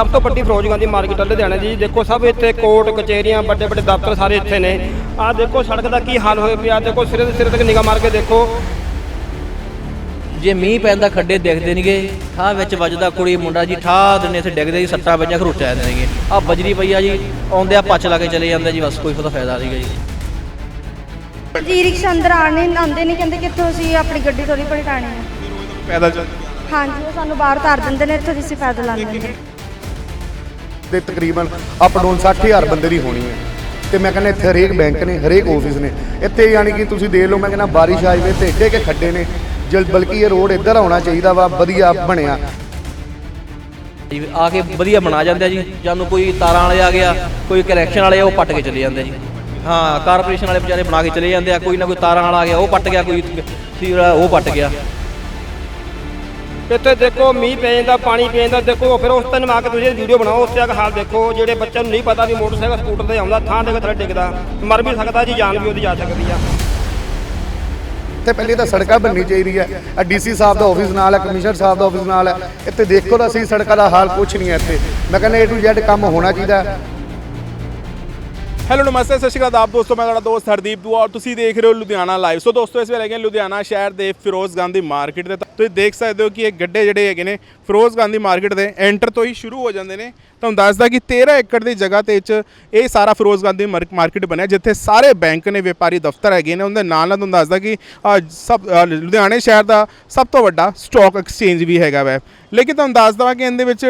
ਸਭ ਤੋਂ ਵੱਡੀ ਫਿਰੋਜ਼ਗਾਂ ਦੀ ਮਾਰਕੀਟ ਲੁਧਿਆਣਾ ਦੀ। ਦੇਖੋ ਸਭ ਇੱਥੇ ਕੋਰਟ ਕਚਹਿਰੀਆਂ ਵੱਡੇ ਵੱਡੇ ਦਫ਼ਤਰ ਸਾਰੇ ਇੱਥੇ ਨੇ। ਆਹ ਦੇਖੋ ਸੜਕ ਦਾ ਕੀ ਹਾਲ ਹੋਇਆ ਪਿਆ। ਦੇਖੋ ਸਿਰੇ ਦੇ ਸਿਰੇ ਤੱਕ ਨਿਗਾਹ ਮਾਰ ਕੇ ਦੇਖੋ। ਜੇ ਮੀਂਹ ਪੈਂਦਾ ਖੱਡੇ ਦਿਖਦੇ ਨਹੀਂਗੇ ਠਾਹ ਵਿੱਚ ਵੱਜਦਾ ਕੁੜੀ ਮੁੰਡਾ ਜੀ ਠਾਹ ਦਿਨੇ ਇੱਥੇ ਡਿੱਗਦੇ ਜੀ ਸੱਟਾਂ ਵੱਜਾਂ ਖਰੋਚਾ ਜਾਂਦੇ ਨੇਗੇ। ਆ ਬਜਰੀ ਪਈ ਆ ਜੀ ਆਉਂਦੇ ਆ ਪੱਛ ਲਾ ਕੇ ਚਲੇ ਜਾਂਦੇ ਜੀ ਬਸ ਕੋਈ ਉਹਦਾ ਫਾਇਦਾ ਨਹੀਂਗਾ ਜੀ। ਜੀ ਰਿਕਸ਼ਾ ਅੰਦਰ ਆਣੇ ਆਉਂਦੇ ਨਹੀਂ ਕਹਿੰਦੇ ਕਿੱਥੋਂ ਅਸੀਂ ਆਪਣੀ ਗੱਡੀ ਥੋੜੀ ਪਲਟਾਣੀ ਹੈ ਪੈਦਲ ਚੱਲ ਹਾਂਜੀ ਉਹ ਸਾਨੂੰ ਬਾਹਰ ਤਾਰ ਦਿੰਦੇ ਨੇ ਇੱਥੋਂ ਦੀ ਅਸੀਂ ਪੈਦਲ ਆਉਂਦੇ ਨੇ ਤੇ ਤਕਰੀਬਨ ਅਪ ਡਾਊਨ 60000 ਬੰਦੇ ਦੀ ਹੋਣੀ ਹੈ। ਤੇ ਮੈਂ ਕਹਿੰਦਾ ਇੱਥੇ ਹਰੇਕ ਬੈਂਕ ਨੇ ਹਰੇਕ ਆਫਿਸ ਨੇ। ਇੱਥੇ ਯਾਨੀ ਕਿ ਤੁਸੀਂ ਦੇਖ ਲਓ ਮੈਂ ਕਹਿੰਦਾ ਬਾਰਿਸ਼ ਆ ਜਾਵੇ ਤੇ ਏਡੇ ਕੇ ਖੱਡੇ ਨੇ। ਜਲ ਬਲਕਿ ਇਹ ਰੋਡ ਇੱਧਰ ਆਉਣਾ ਚਾਹੀਦਾ ਵਾ ਵਧੀਆ ਬਣਿਆ। ਜੀ ਆ ਕੇ ਵਧੀਆ ਬਣਾ ਜਾਂਦੇ ਆ ਜੀ। ਜਾਨੂੰ ਕੋਈ ਤਾਰਾਂ ਵਾਲੇ ਆ ਗਿਆ ਕੋਈ ਕਨੈਕਸ਼ਨ ਵਾਲੇ ਆ, ਉਹ ਪੱਟ ਕੇ ਚਲੇ ਜਾਂਦੇ ਜੀ। ਹਾਂ ਕਾਰਪੋਰੇਸ਼ਨ ਵਾਲੇ ਵਿਚਾਰੇ ਬਣਾ ਕੇ ਚਲੇ ਜਾਂਦੇ ਆ ਕੋਈ ਨਾ ਕੋਈ ਤਾਰਾਂ ਵਾਲਾ ਆ ਗਿਆ ਉਹ ਪੱਟ ਗਿਆ ਕੋਈ ਸੀ ਉਹ ਪੱਟ ਗਿਆ। ਇੱਥੇ ਦੇਖੋ ਮੀਂਹ ਪੈ ਜਾਂਦਾ, ਪਾਣੀ ਪੈ ਜਾਂਦਾ, ਦੇਖੋ ਫਿਰ ਉਸ ਦਿਨ ਆ ਕੇ ਤੁਸੀਂ ਵੀਡੀਓ ਬਣਾਓ, ਉਸ ਤੇ ਆ ਕੇ ਹਾਲ ਦੇਖੋ, ਜਿਹੜੇ ਬੱਚਿਆਂ ਨੂੰ ਨਹੀਂ ਪਤਾ ਵੀ ਮੋਟਰਸਾਈਕਲ ਸਕੂਟਰ ਤੇ ਆਉਂਦਾ, ਥਾਂ ਦੇ ਥੱਲੇ ਡਿੱਗਦਾ, ਮਰ ਵੀ ਸਕਦਾ ਜੀ, ਜਾਨ ਵੀ ਉਹਦੀ ਜਾ ਸਕਦੀ ਆ। ਤੇ ਪਹਿਲੇ ਤਾਂ ਸੜਕਾਂ ਬਣਨੀ ਚਾਹੀਦੀ ਹੈ ਆ ਡੀਸੀ ਸਾਹਿਬ ਦਾ ਆਫਿਸ ਨਾਲ ਹੈ ਕਮਿਸ਼ਨਰ ਸਾਹਿਬ ਦਾ ਆਫਿਸ ਨਾਲ ਹੈ ਇੱਥੇ ਦੇਖੋ ਤਾਂ ਸਹੀ ਸੜਕਾਂ ਦਾ ਹਾਲ ਕੁਛ ਨਹੀਂ ਹੈ ਇੱਥੇ। ਮੈਂ ਕਹਿੰਦਾ ਏ ਟੂ ਜ਼ੈਡ ਕੰਮ ਹੋਣਾ ਚਾਹੀਦਾ। ਹੈਲੋ, ਨਮਸਤੇ, ਸਤਿ ਸ਼੍ਰੀ ਅਕਾਲ ਆਪ ਦੋਸਤੋ, ਮੈਂ ਤੁਹਾਡਾ ਦੋਸਤ ਹਰਦੀਪ ਦੂਆ ਔਰ ਤੁਸੀਂ ਦੇਖ ਰਹੇ ਹੋ ਲੁਧਿਆਣਾ ਲਾਈਵ ਸੋ ਦੋਸਤੋ, ਇਸ ਵੇਲੇ ਹੈਗੇ ਲੁਧਿਆਣਾ ਸ਼ਹਿਰ ਦੇ ਫਿਰੋਜ਼ ਗਾਂਧੀ ਮਾਰਕੀਟ ਦੇ ਤੁਸੀਂ ਦੇਖ ਸਕਦੇ ਹੋ ਕਿ ਇਹ ਗੱਡੇ ਜਿਹੜੇ ਹੈਗੇ ਨੇ ਫਿਰੋਜ਼ ਗਾਂਧੀ ਮਾਰਕੀਟ ਦੇ ਐਂਟਰ ਤੋਂ ਹੀ ਸ਼ੁਰੂ ਹੋ ਜਾਂਦੇ ਨੇ। ਤੁਹਾਨੂੰ ਦੱਸਦਾ ਕਿ 13 ਏਕੜ ਦੀ ਜਗ੍ਹਾ ਤੇ ਵਿੱਚ ਇਹ ਸਾਰਾ ਫਿਰੋਜ਼ ਗਾਂਧੀ ਮਾਰਕੀਟ ਬਣਿਆ, ਜਿੱਥੇ ਸਾਰੇ ਬੈਂਕ ਨੇ, ਵਪਾਰੀ ਦਫ਼ਤਰ ਹੈਗੇ ਨੇ। ਉਹਦੇ ਨਾਲ ਨਾਲ ਤੁਹਾਨੂੰ ਦੱਸਦਾ ਕਿ ਸਭ ਲੁਧਿਆਣੇ ਸ਼ਹਿਰ ਦਾ ਸਭ ਤੋਂ ਵੱਡਾ ਸਟਾਕ ਐਕਸਚੇਂਜ ਵੀ ਹੈਗਾ ਵੈ। ਲੇਕਿਨ ਤੁਹਾਨੂੰ ਦੱਸ ਦਵਾਂ ਕਿ ਇਹਦੇ ਵਿੱਚ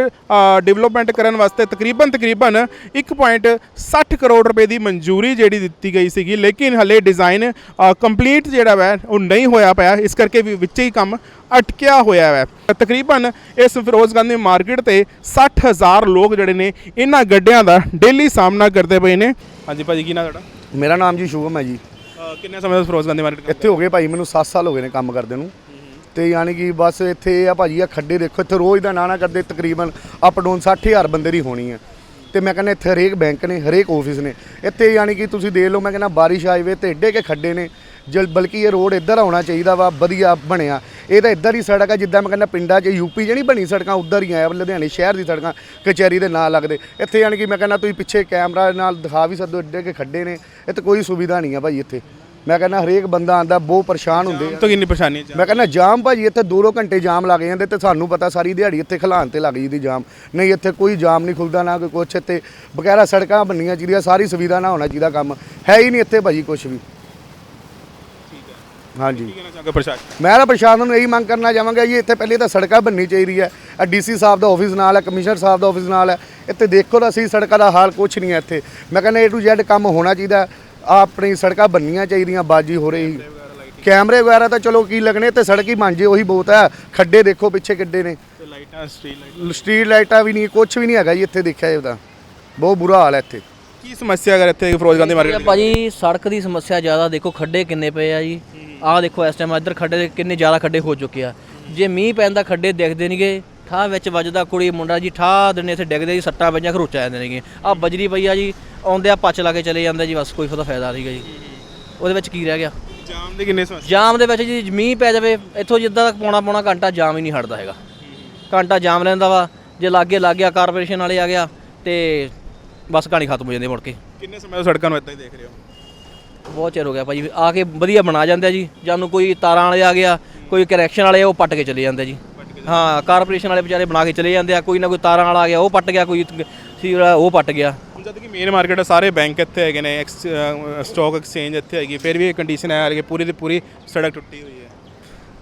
ਡਿਵੈਲਪਮੈਂਟ ਕਰਨ ਵਾਸਤੇ ਤਕਰੀਬਨ ਤਕਰੀਬਨ 1.60 ਕਰੋੜ ਰੁਪਏ ਦੀ ਮਨਜ਼ੂਰੀ ਜਿਹੜੀ ਦਿੱਤੀ ਗਈ ਸੀਗੀ। ਲੇਕਿਨ ਹਲੇ ਡਿਜ਼ਾਈਨ ਕੰਪਲੀਟ ਜਿਹੜਾ ਵੈ, ਉਹ ਨਹੀਂ ਹੋਇਆ ਪਿਆ। ਇਸ ਕਰਕੇ ਵੀ ਵਿੱਚ ਹੀ ਕੰਮ ਅਟਕਿਆ ਹੋਇਆ ਹੈ ਤਕਰੀਬਨ ਇਹ ਇਸ ਫਿਰੋਜ਼ ਗਾਂਧੀ ਮਾਰਕੀਟ ਤੇ 60000 ਲੋਕ ਜਿਹੜੇ ਨੇ ਇਹਨਾਂ ਗੱਡਿਆਂ ਦਾ ਡੇਲੀ ਸਾਹਮਣਾ ਕਰਦੇ ਪਏ ਨੇ। ਹਾਂਜੀ ਭਾਜੀ ਕੀ ਨਾਮ ਤੁਹਾਡਾ? ਮੇਰਾ ਨਾਮ ਜੀ ਸ਼ੁਭਮ ਹੈ ਜੀ। ਕਿੰਨੇ ਸਮੇਂ ਤੋਂ ਫਿਰੋਜ਼ ਗਾਂਧੀ ਮਾਰਕੀਟ ਇੱਥੇ ਹੋ ਗਏ ਭਾਈ ਮੈਨੂੰ 7 ਸਾਲ ਹੋ ਗਏ ਨੇ ਕੰਮ ਕਰਦੇ ਨੂੰ। ਤੇ ਯਾਨੀ ਕਿ ਬਸ ਇੱਥੇ ਆ ਭਾਜੀ ਆ ਖੱਡੇ ਦੇਖੋ ਇੱਥੇ ਰੋਜ਼ ਦਾ ਨਾਣਾ ਕਰਦੇ ਤਕਰੀਬਨ ਅਪ ਡਾਊਨ 60000 ਬੰਦੇ ਦੀ ਹੋਣੀ ਹੈ। ਤੇ ਮੈਂ ਕਹਿੰਦਾ ਇੱਥੇ ਹਰੇਕ ਬੈਂਕ ਨੇ ਹਰੇਕ ਆਫਿਸ ਨੇ। ਇੱਥੇ ਯਾਨੀ ਕਿ ਤੁਸੀਂ ਦੇਖ ਲਓ ਮੈਂ ਕਹਿੰਦਾ ਬਾਰਿਸ਼ ਆ ਜਾਵੇ ਤੇ ਏਡੇ ਕੇ ਖੱਡੇ ਨੇ। ਜਲ ਬਲਕਿ ਇਹ ਰੋਡ ਇੱਧਰ ਆਉਣਾ ਚਾਹੀਦਾ ਵਾ ਵਧੀਆ ਬਣਿਆ। ਇਹ ਤਾਂ ਇੱਧਰ ਹੀ ਸੜਕ ਆ ਜਿੱਦਾਂ ਮੈਂ ਕਹਿੰਦਾ ਪਿੰਡਾਂ 'ਚ ਯੂਪੀ ਨਹੀਂ ਬਣੀ ਸੜਕਾਂ ਉੱਧਰ ਹੀ ਆਇਆ ਲੁਧਿਆਣੇ ਸ਼ਹਿਰ ਦੀ ਸੜਕਾਂ ਕਚਹਿਰੀ ਦੇ ਨਾਲ ਲੱਗਦੇ। ਇੱਥੇ ਯਾਨੀ ਕਿ ਮੈਂ ਕਹਿੰਦਾ ਤੁਸੀਂ ਪਿੱਛੇ ਕੈਮਰਾ ਨਾਲ ਦਿਖਾ ਵੀ ਸਕਦੇ ਏਡੇ ਕੇ ਖੱਡੇ ਨੇ। ਇੱਥੇ ਕੋਈ ਸੁਵਿਧਾ ਨਹੀਂ ਆ ਭਾਈ ਇੱਥੇ। ਮੈਂ ਕਹਿੰਦਾ ਹਰੇਕ ਬੰਦਾ ਆਂਦਾ ਬਹੁਤ ਪਰੇਸ਼ਾਨ ਹੁੰਦੇ ਆ। ਤੋਂ ਕਿੰਨੀ ਪਰੇਸ਼ਾਨੀ ਮੈਂ ਕਹਿੰਦਾ ਜਾਮ ਭਾਜੀ ਇੱਥੇ ਦੂਰੋਂ ਘੰਟੇ ਜਾਮ ਲੱਗ ਜਾਂਦੇ ਤੇ ਸਾਨੂੰ ਪਤਾ ਸਾਰੀ ਦਿਹਾੜੀ ਇੱਥੇ ਖਲਾਣ ਤੇ ਲੱਗ ਜਾਂਦੀ ਜਾਮ। ਨਹੀਂ ਇੱਥੇ ਕੋਈ ਜਾਮ ਨਹੀਂ ਖੁੱਲਦਾ ਨਾ ਕੋਈ ਕੁਛ ਇੱਥੇ। ਬਗੈਰਾ ਸੜਕਾਂ ਬਣਨੀਆਂ ਚਾਹੀਦੀਆਂ ਸਾਰੀ ਸੁਵਿਧਾ ਨਾ ਹੋਣਾ ਚਾਹੀਦਾ ਕੰਮ। ਹੈ ਹੀ ਨਹੀਂ ਇੱਥੇ ਭਾਜੀ ਕੁਛ ਵੀ। ਹਾਂਜੀ। ਕੀ ਕਹਿਣਾ ਚਾਹੋਗੇ ਪ੍ਰਸ਼ਾਸਨ ਮੈਂ ਤਾਂ ਪ੍ਰਸ਼ਾਸਨ ਨੂੰ ਇਹੀ ਮੰਗ ਕਰਨਾ ਚਾਹਾਂਗਾ ਜੀ ਇੱਥੇ ਪਹਿਲੇ ਤਾਂ ਸੜਕਾਂ ਬਣਨੀ ਚਾਹੀਦੀ ਹੈ। ਆ ਡੀਸੀ ਸਾਹਿਬ ਦਾ ਆਫਿਸ ਨਾਲ ਹੈ ਕਮਿਸ਼ਨਰ ਸਾਹਿਬ ਦਾ ਆਫਿਸ ਨਾਲ ਹੈ। ਇੱਥੇ ਦੇਖੋ ਤਾਂ ਸਹੀ ਸੜਕਾਂ ਦਾ ਹਾਲ ਕੁਛ ਨਹੀਂ ਹੈ ਇੱਥੇ। ਮੈਂ ਕਹਿੰਦਾ ਏ ਟੂ ਜ਼ੈਡ ਕੰਮ ਹੋਣਾ ਚਾਹੀਦਾ ਆ ਆਪਣੀ ਸੜਕਾਂ ਬਣਨੀਆਂ ਚਾਹੀਦੀਆਂ ਬਾਜੀ ਹੋ ਰਹੀ। ਕੈਮਰੇ ਵਗੈਰਾ ਤਾਂ ਚਲੋ ਕੀ ਲੱਗਣੇ ਤੇ ਸੜਕ ਹੀ ਬਣ ਜੇ ਉਹੀ ਬਹੁਤ ਹੈ। ਖੱਡੇ ਦੇਖੋ ਪਿੱਛੇ ਕਿੱਡੇ ਨੇ। ਤੇ ਲਾਈਟਾਂ ਸਟਰੀਟ ਲਾਈਟ। ਸਟਰੀਟ ਲਾਈਟਾਂ ਵੀ ਨਹੀਂ ਕੁਛ ਵੀ ਨਹੀਂ ਹੈਗਾ ਜੀ ਇੱਥੇ ਦੇਖਿਆ ਇਹਦਾ ਬਹੁਤ ਬੁਰਾ ਹਾਲ ਹੈ ਇੱਥੇ। ਕੀ ਸਮੱਸਿਆ ਅਗਰ ਇੱਥੇ ਫਿਰੋਜ਼ ਗਾਂਧੀ ਮਾਰਕੀਟ ਭਾਜੀ ਸੜਕ ਦੀ ਸਮੱਸਿਆ ਜ਼ਿਆਦਾ ਦੇਖੋ ਖੱਡੇ ਕਿੰਨੇ ਪਏ ਆ ਜੀ। ਆਹ ਦੇਖੋ ਇਸ ਟਾਈਮ ਇੱਧਰ ਖੱਡੇ ਕਿੰਨੇ ਜ਼ਿਆਦਾ ਖੱਡੇ ਹੋ ਚੁੱਕੇ ਆ। ਜੇ ਮੀਂਹ ਪੈਂਦਾ ਖੱਡੇ ਦਿਖਦੇ ਨਹੀਂਗੇ ਠਾਹ ਵਿੱਚ ਵੱਜਦਾ ਕੁੜੀ ਮੁੰਡਾ ਜੀ ਠਾਹ ਦਿਨੇ ਇੱਥੇ ਡਿੱਗਦੇ ਜੀ ਸੱਟਾਂ ਵੱਜਾਂ ਖਰੋਚਾ ਜਾਂਦੇ ਨੇਗੇ। ਆ ਬਜਰੀ ਪਈ ਆ ਜੀ ਆਉਂਦੇ ਆ ਪੱਛ ਲਾ ਕੇ ਚਲੇ ਜਾਂਦੇ ਜੀ ਬਸ ਕੋਈ ਉਹਦਾ ਫਾਇਦਾ ਨਹੀਂਗਾ ਜੀ। ਉਹਦੇ ਵਿੱਚ ਕੀ ਰਹਿ ਗਿਆ? ਜਾਮ ਦੀ ਕਿੰਨੀ ਸਮੱਸਿਆ ਜਾਮ ਦੇ ਵਿੱਚ ਜੀ ਮੀਂਹ ਪੈ ਜਾਵੇ ਇੱਥੋਂ ਜਿੱਦਾਂ ਤੱਕ ਪੌਣਾ ਪੌਣਾ ਘੰਟਾ ਜਾਮ ਹੀ ਨਹੀਂ ਹਟਦਾ ਹੈਗਾ। ਘੰਟਾ ਜਾਮ ਰਹਿੰਦਾ ਵਾ ਜੇ ਲਾਗੇ ਲੱਗ ਗਿਆ ਕਾਰਪੋਰੇਸ਼ਨ ਵਾਲੇ ਆ ਗਿਆ ਤੇ ਬਸ ਕਹਾਣੀ ਖਤਮ ਹੋ ਜਾਂਦੀ ਮੁੜ ਕੇ। ਕਿੰਨੇ ਸਮੇਂ ਤੋਂ ਸੜਕਾਂ ਨੂੰ ਇੱਦਾਂ ਹੀ ਦੇਖ ਰਹੇ ਹੋ? ਬਹੁਤ ਚਿਰ ਹੋ ਗਿਆ ਭਾਜੀ। ਆ ਕੇ ਵਧੀਆ ਬਣਾ ਜਾਂਦੇ ਜੀ। ਜਾਨੂੰ ਕੋਈ ਤਾਰਾਂ ਵਾਲੇ ਆ ਗਿਆ ਕੋਈ ਕਨੈਕਸ਼ਨ ਵਾਲੇ ਉਹ ਪੱਟ ਕੇ ਚਲੇ ਜਾਂਦੇ ਜੀ। ਹਾਂ ਕਾਰਪੋਰੇਸ਼ਨ ਵਾਲੇ ਵਿਚਾਰੇ ਬਣਾ ਕੇ ਚਲੇ ਜਾਂਦੇ ਆ। ਕੋਈ ਨਾ ਕੋਈ ਤਾਰਾਂ ਵਾਲਾ ਆ ਗਿਆ ਉਹ ਪੱਟ ਗਿਆ ਕੋਈ ਸੀ ਵਾਲਾ ਉਹ ਪੱਟ ਗਿਆ। ਜਦ ਕਿ ਮੇਨ ਮਾਰਕੀਟ ਸਾਰੇ ਬੈਂਕ ਇੱਥੇ ਹੈਗੇ ਨੇ ਸਟਾਕ ਐਕਸਚੇਂਜ ਇੱਥੇ ਹੈਗੀ ਫਿਰ ਵੀ ਇਹ ਕੰਡੀਸ਼ਨ ਹੈ ਕਿ ਪੂਰੀ ਦੀ ਪੂਰੀ ਸੜਕ ਟੁੱਟੀ ਹੋਈ ਹੈ।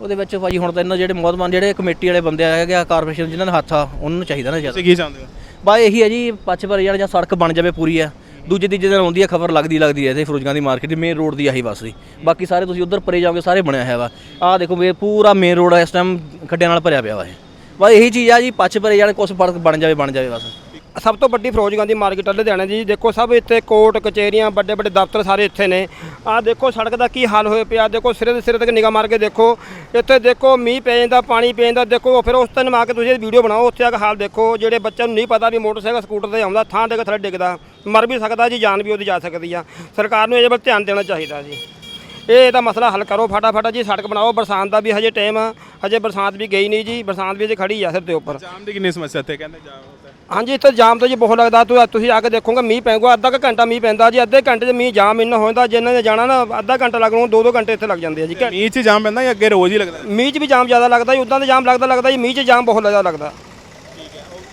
ਉਹਦੇ ਵਿੱਚ ਭਾਜੀ ਹੁਣ ਤਾਂ ਇਹਨਾਂ ਜਿਹੜੇ ਮੌਤਮਾਨ ਜਿਹੜੇ ਕਮੇਟੀ ਵਾਲੇ ਬੰਦੇ ਆ ਕਾਰਪੋਰੇਸ਼ਨ ਜਿਨ੍ਹਾਂ ਦਾ ਹੱਥ ਆ ਉਹਨਾਂ ਨੂੰ ਚਾਹੀਦਾ ਨਾ ਜ਼ਿਆਦਾ। ਤੁਸੀਂ ਕੀ ਚਾਹੁੰਦੇ ਹੋ? ਬਾ ਇਹੀ ਹੈ ਜੀ ਪੱਛ ਪਰ ਜਾਣ ਜਾਂ ਸੜਕ ਬਣ ਜਾਵੇ ਪੂਰੀ ਆ। ਦੂਜੇ ਤੀਜੇ ਦਿਨ ਆਉਂਦੀ ਹੈ ਖਬਰ ਲੱਗਦੀ ਲੱਗਦੀ ਹੈ ਇੱਥੇ ਫਿਰੋਜ਼ਗਾਂ ਦੀ ਮਾਰਕੀਟ ਦੀ ਮੇਨ ਰੋਡ ਦੀ ਆਹੀ ਬਸ ਜੀ ਬਾਕੀ ਸਾਰੇ ਤੁਸੀਂ ਉਧਰ ਪਰੇ ਜਾਓਗੇ, ਸਾਰੇ ਬਣਿਆ ਹੋਇਆ ਵਾ। ਆਹ ਦੇਖੋ ਵੀ ਪੂਰਾ ਮੇਨ ਰੋਡ ਇਸ ਟਾਈਮ ਖੱਡਿਆਂ ਨਾਲ ਭਰਿਆ ਪਿਆ ਵਾ ਇਹ। ਬਸ ਇਹੀ ਚੀਜ਼ ਆ ਜੀ, ਪੱਛ ਪਰੇ ਜਾਣ, ਕੁਛ ਫ਼ਰਕ ਬਣ ਜਾਵੇ ਬਣ ਜਾਵੇ ਬਸ। ਸਭ ਤੋਂ ਵੱਡੀ ਫਿਰੋਜ਼ਗਾਂ ਦੀ ਮਾਰਕੀਟ ਲੁਧਿਆਣਾ ਜੀ। ਦੇਖੋ ਸਭ ਇੱਥੇ ਕੋਰਟ, ਕਚਹਿਰੀਆਂ, ਵੱਡੇ ਵੱਡੇ ਦਫ਼ਤਰ ਸਾਰੇ ਇੱਥੇ ਨੇ। ਆਹ ਦੇਖੋ ਸੜਕ ਦਾ ਕੀ ਹਾਲ ਹੋਇਆ ਪਿਆ। ਦੇਖੋ ਸਿਰੇ ਦੇ ਸਿਰੇ ਤੱਕ ਨਿਗਾਹ ਮਾਰ ਕੇ ਦੇਖੋ। ਇੱਥੇ ਦੇਖੋ ਮੀਂਹ ਪੈ ਜਾਂਦਾ, ਪਾਣੀ ਪੈ ਜਾਂਦਾ। ਦੇਖੋ ਫਿਰ ਉਸ ਦਿਨ ਆ ਕੇ ਤੁਸੀਂ ਵੀਡੀਓ ਬਣਾਓ, ਉੱਥੇ ਆ ਕੇ ਹਾਲ ਦੇਖੋ। ਜਿਹੜੇ ਬੱਚਿਆਂ ਨੂੰ ਨਹੀਂ ਪਤਾ ਵੀ ਮੋਟਰਸਾਈਕਲ, ਸਕੂਟਰ ਤੇ ਆਉਂਦਾ, ਥਾਂ ਦੇ ਥੱਲੇ ਡਿੱਗਦਾ। ਮਰ ਵੀ ਸਕਦਾ ਜੀ ਜਾਨ ਵੀ ਉਹਦੀ ਜਾ ਸਕਦੀ ਆ। ਸਰਕਾਰ ਨੂੰ ਇਹਦੇ ਵੱਲ ਧਿਆਨ ਦੇਣਾ ਚਾਹੀਦਾ ਜੀ। ਇਹ ਇਹਦਾ ਮਸਲਾ ਹੱਲ ਕਰੋ ਫਟਾਫਟ ਜੀ ਸੜਕ ਬਣਾਓ। ਬਰਸਾਤ ਦਾ ਵੀ ਹਜੇ ਟਾਈਮ ਆ। ਹਜੇ ਬਰਸਾਤ ਵੀ ਗਈ ਨਹੀਂ ਜੀ। ਬਰਸਾਤ ਵੀ ਹਜੇ ਖੜੀ ਆ ਸਿਰ ਦੇ ਉੱਪਰ। ਜਾਮ ਦੀ ਕਿੰਨੀ ਸਮੱਸਿਆ ਇੱਥੇ ਕਹਿੰਦੇ ਜਾਮ ਹੁੰਦਾ। ਹਾਂਜੀ ਇੱਥੇ ਜਾਮ ਤਾਂ ਜੀ ਬਹੁਤ ਲੱਗਦਾ। ਤੁਸੀਂ ਤੁਸੀਂ ਆ ਕੇ ਦੇਖੋਗੇ ਮੀਂਹ ਪੈਂਗਾ ਅੱਧਾ ਕੁ ਘੰਟਾ ਮੀਂਹ ਪੈਂਦਾ ਜੀ। ਅੱਧੇ ਘੰਟੇ 'ਚ ਮੀਂਹ ਜਾਮ ਇੰਨਾ ਹੋ ਜਾਂਦਾ ਜਿੰਨਾਂ ਨੇ ਜਾਣਾ ਨਾ ਅੱਧਾ ਘੰਟਾ ਲੱਗਣਾ ਦੋ ਦੋ ਘੰਟੇ ਇੱਥੇ ਲੱਗ ਜਾਂਦੇ ਆ ਜੀ। ਮੀਂਹ 'ਚ ਜਾਮ ਪੈਂਦਾ ਜਾਂ ਅੱਗੇ ਰੋਜ਼ ਹੀ ਲੱਗਦਾ? ਮੀਂਹ 'ਚ ਵੀ ਜਾਮ ਜ਼ਿਆਦਾ ਲੱਗਦਾ ਜੀ ਉਦਾਂ ਤੇ ਜਾਮ ਲੱਗਦਾ ਲੱਗਦਾ ਜੀ। ਮੀਂਹ 'ਚ ਜਾਮ ਬਹੁਤ ਜ਼ਿਆਦਾ ਲੱਗਦਾ।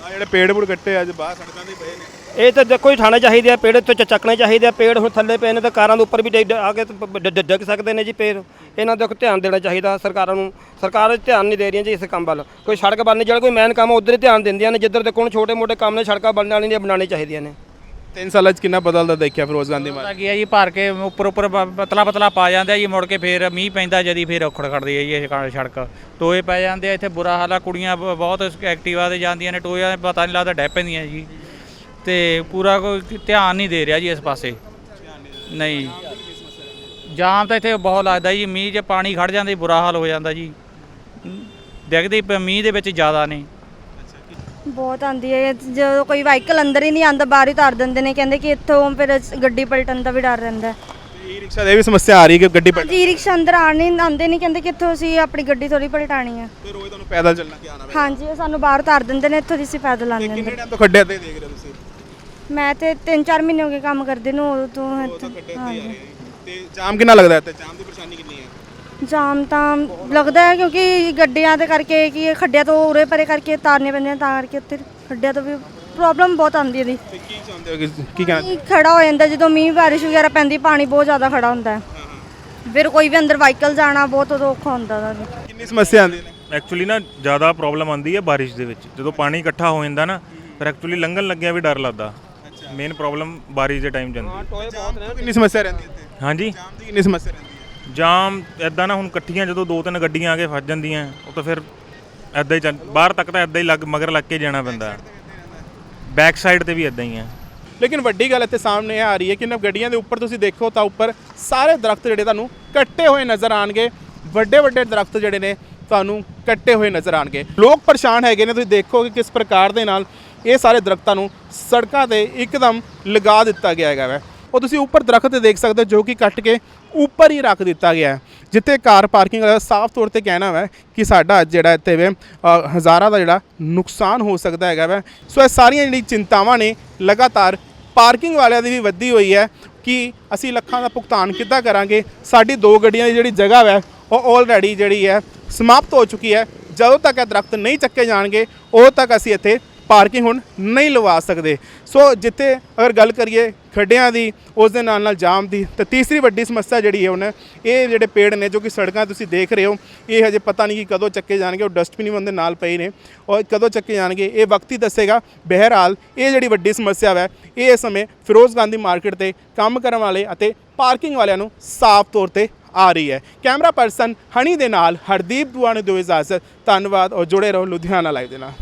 ਆ ਜਿਹੜੇ ਪੇੜ ਪੂੜ ਕੱਟੇ ਅੱਜ ਬਾਹਰ ਸੜਕਾਂ ਦੇ ਪਏ ਨੇ। ਇਹ ਤਾਂ ਦੇਖੋ ਜੀ ਠਾਣੇ ਚਾਹੀਦੇ ਆ ਪੇੜ ਚ- ਚੱਕਣੇ ਚਾਹੀਦੇ ਆ ਪੇੜ ਹੁਣ ਥੱਲੇ ਪਏ ਨੇ ਤੇ ਕਾਰਾਂ ਦੇ ਉੱਪਰ ਵੀ ਡਿੱਗ- ਆ ਕੇ ਤੇ ਡ- ਡ- ਡਿੱਗ ਸਕਦੇ ਨੇ ਜੀ ਪੇੜ। ਇਹਨਾਂ ਦੇ ਧਿਆਨ ਦੇਣਾ ਚਾਹੀਦਾ ਸਰਕਾਰਾਂ ਨੂੰ। ਸਰਕਾਰ ਧਿਆਨ ਨਹੀਂ ਦੇ ਰਹੀਆਂ ਜੀ ਇਸ ਕੰਮ ਵੱਲ। ਕੋਈ ਸੜਕ ਬਣਨੀ ਜਿਹੜਾ ਕੋਈ ਮੈਨ ਕੰਮ ਉਧਰ ਹੀ ਧਿਆਨ ਦਿੰਦੀਆਂ ਨੇ ਜਿੱਧਰ ਦੇਖੋ ਹੁਣ ਛੋਟੇ ਮੋਟੇ ਕੰਮ ਨੇ ਸੜਕਾਂ ਬਣਨ ਵਾਲੀਆਂ ਨੇ ਬਣਾਉਣੀ ਚਾਹੀਦੀਆਂ ਨੇ। ਤਿੰਨ ਸਾਲਾਂ 'ਚ ਕਿੰਨਾ ਬਦਲਦਾ ਦੇਖਿਆ ਫਿਰੋਜ਼ ਗਾਂਧੀ ਮਾਰਗ ਪਤਾ ਕੀ ਹੈ ਜੀ ਭਰ ਕੇ ਉੱਪਰ ਉੱਪਰ ਪਤਲਾ ਪਤਲਾ ਪਾ ਜਾਂਦੇ ਆ ਜੀ ਮੁੜ ਕੇ ਫੇਰ ਮੀਂਹ ਪੈਂਦਾ ਜਦੀ ਫੇਰ ਔਖੜ ਖੜਦੀ ਹੈ ਜੀ ਇਹ ਕ- ਸੜਕ। ਟੋਏ ਪੈ ਜਾਂਦੇ ਆ ਇੱਥੇ ਬੁਰਾ ਹਾਲ ਆ ਕੁੜੀਆਂ ਬ- ਬਹੁਤ ਐਕਟਿਵਾ ਤੇ ਜਾਂਦੀਆਂ ਨੇ ਟੋਇਆਂ ਦਾ ਪਤਾ ਨਹੀਂ ਲੱਗਦਾ ਡੈ ਪੈਂਦੀਆਂ ਜੀ। ਤੇ ਪੂਰਾ ਕੋਈ ਧਿਆਨ ਨਹੀਂ ਦੇ ਰਿਹਾ ਜੀ ਇਸ ਪਾਸੇ। ਨਹੀਂ। ਜਾਮ ਤਾਂ ਇੱਥੇ ਬਹੁਤ ਲੱਗਦਾ ਜੀ ਮੀਂਹ 'ਚ ਪਾਣੀ ਖੜ ਜਾਂਦਾ ਬੁਰਾ ਹਾਲ ਹੋ ਜਾਂਦਾ ਜੀ। ਪ- ਮੀਂਹ ਦੇ ਵਿੱਚ ਜ਼ਿਆਦਾ ਨੇ। ਬਹੁਤ ਆਂਦੀ ਹੈ ਜਦੋਂ ਕੋਈ ਵਾਹੀਕਲ ਅੰਦਰ ਹੀ ਨਹੀਂ ਆਂਦਾ ਬਾਹਰ ਹੀ ਉਤਾਰ ਦਿੰਦੇ ਨੇ ਕਹਿੰਦੇ ਕਿ ਇੱਥੋਂ ਫਿਰ ਗੱਡੀ ਪਲਟਣ ਦਾ ਵੀ ਡਰ ਰਹਿੰਦਾ। ਹੈ ਈ ਰਿਕਸ਼ਾ ਦੇ ਵੀ ਸਮੱਸਿਆ ਆ ਰਹੀ ਕਿ ਗੱਡੀ ਪਲਟ ਜੀ ਰਿਕਸ਼ਾ ਅੰਦਰ ਆਣ ਨਹੀਂ ਆਂਦੇ ਨਹੀਂ ਕਹਿੰਦੇ ਕਿੱਥੋਂ ਅਸੀਂ ਆਪਣੀ ਗੱਡੀ ਥੋੜੀ ਪਲਟਾਣੀ ਹੈ ਤੇ ਰੋਜ਼ ਤੁਹਾਨੂੰ ਪੈਦਲ ਚੱਲਣਾ ਕਿ ਆਣਾ ਹਾਂਜੀ ਉਹ ਸਾਨੂੰ ਬਾਹਰ ਉਤਾਰ ਦਿੰਦੇ ਨੇ ਇੱਥੋਂ ਦੀ ਅਸੀਂ ਪੈਦਲ ਆਉਂਦੇ ਕਿੰਨੇ ਅੰਦਰ ਟਾਈਮ ਤੋਂ ਖੱਡੇ ਤੇ ਦੇਖ ਰਹੇ ਹੋ ਤੁਸੀਂ? ਮੈਂ ਤੇ 3-4 ਮਹੀਨੇ ਹੋ ਗਏ ਕੰਮ ਕਰਦੇ ਨੂੰ ਉਦੋਂ ਤੋਂ ਉਹ ਤਾਂ ਖੱਡੇ ਤੇ ਆ ਰਹੇ ਤੇ ਜਾਮ ਕਿੰਨਾ ਲੱਗਦਾ ਇੱਥੇ? ਜਾਮ ਦੀ ਪਰੇਸ਼ਾਨੀ ਕਿੰਨੀ ਹੈ? ਜਾਮ ਤਾਂ ਲੱਗਦਾ ਹੈ ਕਿਉਂਕਿ ਗੱਡੀਆਂ ਦੇ ਕਰਕੇ ਕਿ ਇਹ ਖੱਡਿਆਂ ਤੋਂ ਉਰੇ ਪਰੇ ਕਰਕੇ ਤਾਰਨੇ ਪੈਂਦੇ ਨੇ ਤਾਂ ਕਰਕੇ ਉੱਥੇ ਖੱਡਿਆਂ ਤੋਂ ਵੀ ਪ੍ਰੋਬਲਮ ਬਹੁਤ ਆਉਂਦੀ ਹੈ ਦੀ ਤੇ ਕੀ ਚਾਹੁੰਦੇ ਹੋ ਕਿ ਕੀ ਕਹਿਣਾ? ਖੜਾ ਹੋ ਜਾਂਦਾ ਜਦੋਂ ਮੀਂਹ ਬਾਰਿਸ਼ ਵਗੈਰਾ ਪੈਂਦੀ ਪਾਣੀ ਬਹੁਤ ਜ਼ਿਆਦਾ ਖੜਾ ਹੁੰਦਾ ਹੈ। ਫਿਰ ਕੋਈ ਵੀ ਅੰਦਰ ਵਾਹੀਕਲ ਜਾਣਾ ਬਹੁਤ ਉਦੋਂ ਔਖਾ ਹੁੰਦਾ ਦਾ ਕਿੰਨੀ ਸਮੱਸਿਆ ਆਉਂਦੀ ਨੇ ਐਕਚੁਅਲੀ ਨਾ ਜ਼ਿਆਦਾ ਪ੍ਰੋਬਲਮ ਆਉਂਦੀ ਹੈ ਬਾਰਿਸ਼ ਦੇ ਵਿੱਚ। ਜਦੋਂ ਪਾਣੀ ਇਕੱਠਾ ਹੋ ਜਾਂਦਾ ਨਾ ਫਿਰ ਐਕਚੁਅਲੀ ਲੰਘਣ ਲੱਗਿਆ ਵੀ ਡਰ ਲੱਗਦਾ। ਮੇਨ ਪ੍ਰੋਬਲਮ ਬਾਰਿਸ਼ ਦੇ ਟਾਈਮ ਜਾਂਦੀ ਹੈ। ਟੋਏ ਬਹੁਤ ਨੇ ਕਿੰਨੀ ਸਮੱਸਿਆ ਰਹਿੰਦੀ ਹੈ ਇੱਥੇ? ਹਾਂਜੀ? ਜਾਮ ਦੀ ਕਿੰਨੀ ਸਮੱਸਿਆ ਰਹਿੰਦੀ ਹੈ? ਜਾਮ ਐਦਾਂ ਨਾ ਹੁਣ ਇਕੱਠੀਆਂ ਜਦੋਂ ਦੋ ਤਿੰਨ ਗੱਡੀਆਂ ਆ ਕੇ ਫਸ ਜਾਂਦੀਆਂ ਉਹ ਤਾਂ ਫਿਰ ਐਦਾਂ ਹੀ ਚੱਲ ਬਾਹਰ ਤੱਕ ਤਾਂ ਐਦਾਂ ਹੀ ਲੱਗ ਮਗਰ ਲੱਗ ਕੇ ਜਾਣਾ ਪੈਂਦਾ। ਬੈਕ ਸਾਈਡ ਤੇ ਵੀ ਐਦਾਂ ਹੀ ਹੈ। ਲੇਕਿਨ ਵੱਡੀ ਗੱਲ ਇੱਥੇ ਸਾਹਮਣੇ ਇਹ ਆ ਰਹੀ ਹੈ ਕਿ ਇਹਨਾਂ ਗੱਡੀਆਂ ਦੇ ਉੱਪਰ ਤੁਸੀਂ ਦੇਖੋ ਤਾਂ ਉੱਪਰ ਸਾਰੇ ਦਰਖਤ ਜਿਹੜੇ ਤੁਹਾਨੂੰ ਕੱਟੇ ਹੋਏ ਨਜ਼ਰ ਆਣਗੇ ਵੱਡੇ ਵੱਡੇ ਦਰਖਤ ਜਿਹੜੇ ਨੇ ਤੁਹਾਨੂੰ ਕੱਟੇ ਹੋਏ ਨਜ਼ਰ ਆਣਗੇ ਲੋਕ ਪਰੇਸ਼ਾਨ ਹੈਗੇ ਨੇ ਤੁਸੀਂ ਦੇਖੋ ਕਿ ਕਿਸ ਪ੍ਰਕਾਰ ਦੇ ਨਾਲ ਇਹ ਸਾਰੇ ਦਰਖਤਾਂ ਨੂੰ ਸੜਕਾਂ ਤੇ ਇੱਕਦਮ ਲਗਾ ਦਿੱਤਾ ਗਿਆ ਹੈਗਾ ਵੈ। ਉਹ ਤੁਸੀਂ ਉੱਪਰ ਦਰਖਤ ਦੇਖ ਸਕਦੇ ਹੋ, ਜੋ ਕਿ ਕੱਟ ਕੇ ਉੱਪਰ ਹੀ ਰੱਖ ਦਿੱਤਾ ਗਿਆ ਹੈ, ਜਿੱਥੇ ਕਾਰ ਪਾਰਕਿੰਗ ਵਾਲਾ ਸਾਫ਼ ਤੌਰ ਤੇ ਕਹਿਣਾ ਹੈ ਕਿ ਸਾਡਾ ਜਿਹੜਾ ਇੱਥੇ ਵੇ ਹਜ਼ਾਰਾਂ ਦਾ ਜਿਹੜਾ ਨੁਕਸਾਨ ਹੋ ਸਕਦਾ ਹੈਗਾ ਵੈ। ਸੋ ਇਹ ਸਾਰੀਆਂ ਜਿਹੜੀ ਚਿੰਤਾਵਾਂ ਨੇ, ਲਗਾਤਾਰ ਪਾਰਕਿੰਗ ਵਾਲਿਆਂ ਦੀ ਵੀ ਵੱਧੀ ਹੋਈ ਹੈ ਕਿ ਅਸੀਂ ਲੱਖਾਂ ਦਾ ਭੁਗਤਾਨ ਕਿੱਦਾਂ ਕਰਾਂਗੇ? ਸਾਡੀ ਦੋ ਗੱਡੀਆਂ ਦੀ ਜਿਹੜੀ ਜਗ੍ਹਾ ਹੈ ਉਹ ਆਲਰੇਡੀ ਜਿਹੜੀ ਹੈ ਸਮਾਪਤ ਹੋ ਚੁੱਕੀ ਹੈ। ਜਦੋਂ ਤੱਕ ਇਹ ਦਰਖਤ ਨਹੀਂ ਚੱਕੇ ਜਾਣਗੇ, ਉਦੋਂ ਤੱਕ ਅਸੀਂ ਇੱਥੇ ਪਾਰਕਿੰਗ ਹੁਣ ਨਹੀਂ ਲਵਾ ਸਕਦੇ। ਸੋ ਜਿੱਥੇ ਅਗਰ ਗੱਲ ਕਰੀਏ ਖੱਡਿਆਂ ਦੀ, ਉਸ ਦੇ ਨਾਲ ਨਾਲ ਜਾਮ ਦੀ, ਤੇ ਤੀਸਰੀ ਵੱਡੀ ਸਮੱਸਿਆ ਜਿਹੜੀ ਹੈ ਹੁਣ, ਇਹ ਜਿਹੜੇ ਪੇੜ ਨੇ ਜੋ ਕਿ ਸੜਕਾਂ ਤੁਸੀਂ ਦੇਖ ਰਹੇ ਹੋ, ਇਹ ਹਜੇ ਪਤਾ ਨਹੀਂ ਕਿ ਕਦੋਂ ਚੱਕੇ ਜਾਣਗੇ, ਉਹ ਡਸਟਬਿਨ ਵੀ ਉਹਦੇ ਨਾਲ ਪਏ ਨੇ, ਔਰ ਕਦੋਂ ਚੱਕੇ ਜਾਣਗੇ, ਇਹ ਵਕਤ ਹੀ ਦੱਸੇਗਾ। ਬਹਿਰਾਲ ਇਹ ਜਿਹੜੀ ਵੱਡੀ ਸਮੱਸਿਆ ਹੈ ਇਹ ਇਸ ਸਮੇਂ ਫਿਰੋਜ਼ ਗਾਂਧੀ ਮਾਰਕੀਟ ਤੇ ਕੰਮ ਕਰਨ ਵਾਲੇ ਅਤੇ ਪਾਰਕਿੰਗ ਵਾਲਿਆਂ ਨੂੰ ਸਾਫ਼ ਤੌਰ ਤੇ ਆ ਰਹੀ ਹੈ। ਕੈਮਰਾ ਪਰਸਨ ਹਣੀ ਦੇ ਨਾਲ ਹਰਦੀਪ ਦੁਆ ਨੂੰ ਦਿਓ ਇਜਾਜ਼ਤ। ਧੰਨਵਾਦ, ਔਰ ਜੁੜੇ ਰਹੋ ਲੁਧਿਆਣਾ ਲਾਈਵ ਦੇ ਨਾਲ।